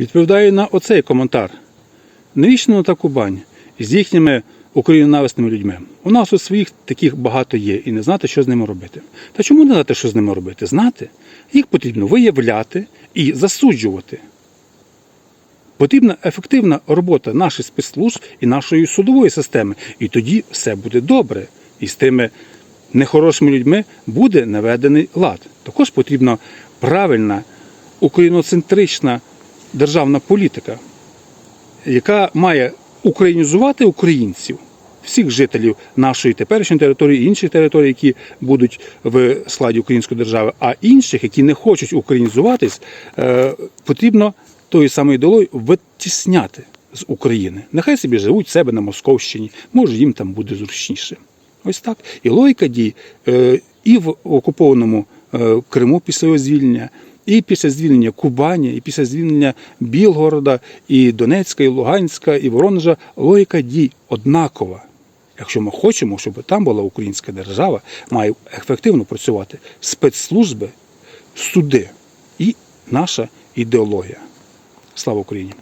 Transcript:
Відповідаю на оцей коментар. Навіщо на та Кубань з їхніми українонависними людьми? У нас у своїх таких багато є, і не знати, що з ними робити. Та чому не знати, що з ними робити? Знати. Їх потрібно виявляти і засуджувати. Потрібна ефективна робота наших спецслужб і нашої судової системи. І тоді все буде добре. І з тими нехорошими людьми буде наведений лад. Також потрібна правильна україноцентрична державна політика, яка має українізувати українців, всіх жителів нашої теперішньої території, інших територій, які будуть в складі української держави, а інших, які не хочуть українізуватись, е, потрібно тою самою ідеологією витісняти з України. Нехай собі живуть себе на Московщині, може їм там буде зручніше. Ось так. І логіка дій е, і в окупованому е, Криму після його звільнення, і після звільнення Кубані, і після звільнення Білгорода, і Донецька, і Луганська, і Воронежа логіка дій однакова. Якщо ми хочемо, щоб там була українська держава, має ефективно працювати спецслужби, суди і наша ідеологія. Слава Україні!